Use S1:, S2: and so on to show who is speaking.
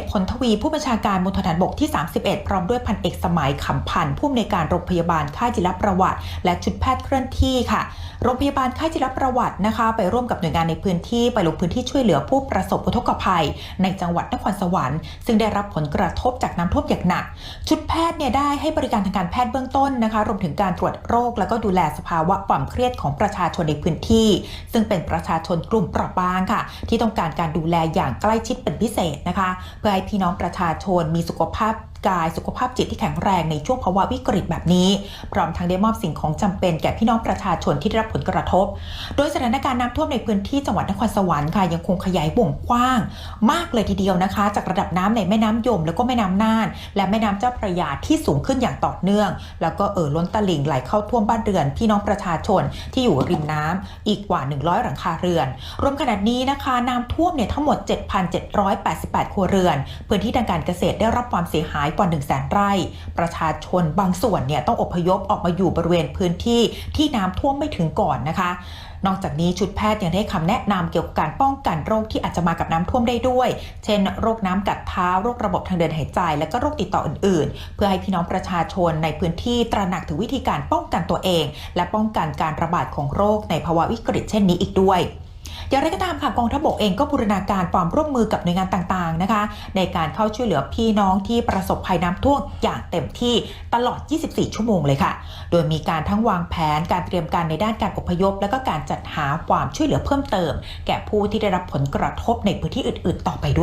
S1: ดผลทวีผู้บัญชาการมณฑลฐานบกที่ 31 พร้อมด้วยพันเอกสมัยขำพันผู้อำนวยการโรงพยาบาลค่ายจิรประวัติ และชุดแพทย์เคลื่อนที่ค่ะ โรงพยาบาลค่ายจิรประวัตินะคะ ไปร่วมกับหน่วยงานในพื้นที่ไปลงพื้นที่ช่วยเหลือผู้ประสบอุทกภัย ในจังหวัดนครสวรรค์ซึ่งได้รับผลกระทบจากน้ำท่วมอย่างหนัก ชุดแพทย์เนี่ยได้ให้บริการทางการแพทย์เบื้องต้นนะคะรวมถึงการตรวจโรค แล้วก็ดูแลสภาวะความเครียดของประชาชนในพื้นที่ ซึ่งเป็นประชาชนกลุ่มเปราะบางค่ะ ที่ต้องการการดูแลอย่างใกล้ชิดเป็นพิเศษนะคะเพื่อให้พี่น้องประชาชนมีสุขภาพกายสุขภาพจิตที่แข็งแรงในช่วงภาวะวิกฤตแบบนี้ พร้อมทั้งได้มอบสิ่งของจำเป็นแก่พี่น้องประชาชนที่ได้รับผลกระทบ โดยสถานการณ์น้ำท่วมในพื้นที่จังหวัดนครสวรรค์ค่ะยังคงขยายวงกว้าง มากเลยทีเดียวนะคะ จากระดับน้ำในแม่น้ำยม แล้วก็แม่น้ำน่าน และแม่น้ำเจ้าพระยาที่สูงขึ้นอย่างต่อเนื่อง แล้วก็เอ่อล้นตลิ่งไหลเข้าท่วมบ้านเรือน พี่น้องประชาชนที่อยู่ริมน้ำอีกกว่า 100 หลังคาเรือน รวมขนาดนี้นะคะน้ำท่วมเนี่ยทั้งหมด 7,788 ครัวเรือน พื้นที่ทางการเกษตรได้รับความเสียหายกว่า 1 0 0 0 0แสนไร่ ประชาชนบางส่วนเนี่ยต้องอพยพออกมาอยู่บริเวณพื้นที่ที่น้ำท่วมไม่ถึงก่อนนะคะนอกจากนี้ชุดแพทย์ยังได้คำแนะนำเกี่ยวกับการป้องกันโรคที่อาจจะมากับน้ำท่วมได้ด้วย เช่น โรคน้ำกัดเท้า โรคระบบทางเดินหายใจ และก็โรคติดต่ออื่นๆ เพื่อให้พี่น้องประชาชนในพื้นที่ตระหนักถึงวิธีการป้องกันตัวเอง และป้องกันการระบาดของโรคในภาวะวิกฤตเช่นนี้อีกด้วย อย่างไรก็ตามค่ะกองทัพบกเองก็บูรณาการความร่วมมือกับหน่วยงานต่างๆนะคะ ในการเข้าช่วยเหลือพี่น้องที่ประสบภัยน้ำท่วมอย่างเต็มที่ตลอด 24 ชั่วโมงเลยค่ะ โดยมีการทั้งวางแผนการเตรียมการในด้านการอพยพ และก็การจัดหาความช่วยเหลือเพิ่มเติม แก่ผู้ที่ได้รับผลกระทบในพื้นที่อื่น ๆ ต่อไปด้วย